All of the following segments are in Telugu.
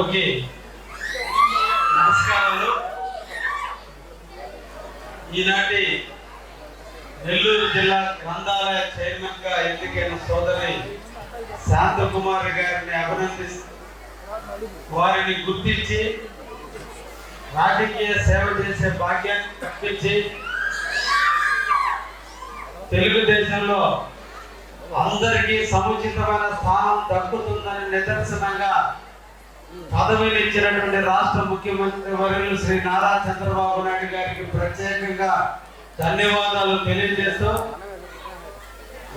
సభకి నమస్కారాలు. ఈనాటి నెల్లూరు జిల్లా గ్రంథాలయ చైర్మన్గా ఎన్నికైన సోదరి శాంతకుమారి గారిని అభినందిస్తూ వారిని గుర్తించి రాజకీయ సేవ చేసే భాగ్యాన్ని తప్పించి తెలుగుదేశంలో అందరికీ సముచితమైన స్థానం దక్కుతుందని నిదర్శనంగా పదవిని ఇచ్చినటువంటి రాష్ట్ర ముఖ్యమంత్రి వర్యులు శ్రీ నారా చంద్రబాబు నాయుడు గారికి ప్రత్యేకంగా ధన్యవాదాలు తెలియజేస్తూ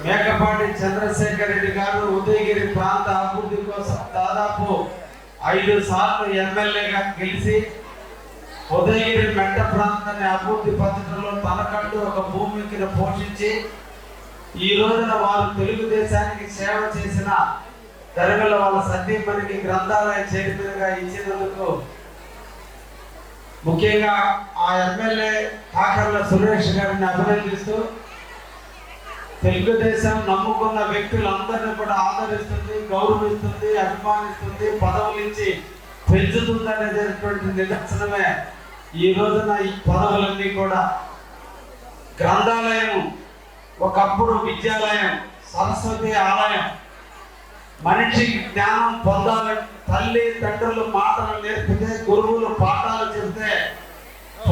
మేకపాటి చంద్రశేఖర్ రెడ్డి గారు ఉదయగిరి ప్రాంత అభివృద్ధి కోసం దాదాపు ఐదు సార్లు ఎమ్మెల్యేగా గెలిచి ఉదయగిరి మెట్ట ప్రాంతాన్ని అభివృద్ధి పద్ధతిలో తనకంటూ ఒక భూమికి పోషించి ఈ రోజున వారు తెలుగుదేశానికి సేవ చేసిన ధరగల వాళ్ళ సతీమణికి గ్రంథాలయ చైర్మన్గా ఇచ్చినందుకు ముఖ్యంగా ఆ ఎమ్మెల్యే కాకర్ల సురేష్ గారిని అభినందిస్తూ తెలుగుదేశం నమ్ముకున్న వ్యక్తులందరినీ కూడా ఆదరిస్తుంది గౌరవిస్తుంది అభిమానిస్తుంది పదవులు ఇచ్చి పెంచుతుందనేటటువంటి నిదర్శనమే ఈ రోజున ఈ పదవులన్నీ కూడా. గ్రంథాలయం ఒకప్పుడు విద్యాలయం సరస్వతి ఆలయం మనిషికి జ్ఞానం పొందాలని తల్లి తండ్రులు మాటలు నేర్పితే గురువులు పాఠాలు చెబితే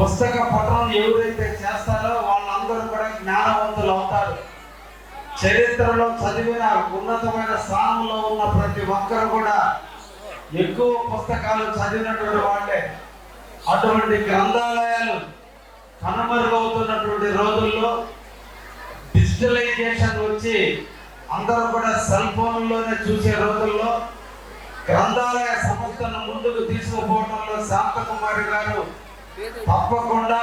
పుస్తక పఠనం ఎవరైతే చేస్తారో వాళ్ళందరూ కూడా జ్ఞానవంతులు అవుతారు. చరిత్రలో చదివిన ఉన్నతమైన స్థానంలో ఉన్న ప్రతి ఒక్కరు కూడా ఎక్కువ పుస్తకాలు చదివినటువంటి వాళ్ళే. అటువంటి గ్రంథాలయాలు కనుమరుగవుతున్నటువంటి రోజుల్లో డిజిటలైజేషన్ వచ్చి అందరూ కూడా సెల్ ఫోన్లోనే చూసే రోజుల్లో గ్రంథాలయ సంస్థను ముందుకు తీసుకుపోవడంలో శాంతకుమారి గారు తప్పకుండా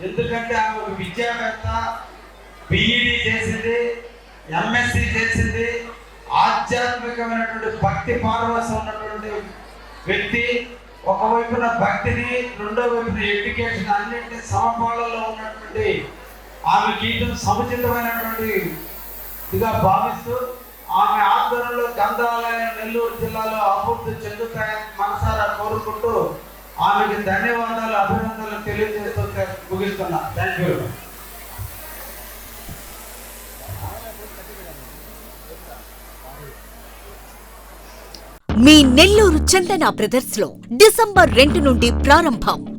ఎందుకంటే ఆమె ఒక విద్యావేత్త బిఈడి చేసింది ఎంఎస్సి చేసింది ఆధ్యాత్మికమైనటువంటి భక్తి పారవశం ఉన్నటువంటి వ్యక్తి ఒకవైపున భక్తిని రెండో వైపున ఎడ్యుకేషన్ అన్నింటినీ సమపాలలో ఉన్నటువంటి ఆమె గీతం సముచితమైనటువంటి ఇదిగా భావిస్తూ ఆమె ఆధ్వర్యంలో గంధాలయ నెల్లూరు జిల్లాలో అభివృద్ధి చెందుతాయని మనసారా కోరుకుంటూ ఆమెకి ధన్యవాదాలు అభినందనలు తెలియజేస్తూ ముగిస్తున్నా. థ్యాంక్ యూ మీ నెల్లూరు చందన బ్రదర్స్లో డిసెంబర్ రెండు నుండి ప్రారంభం.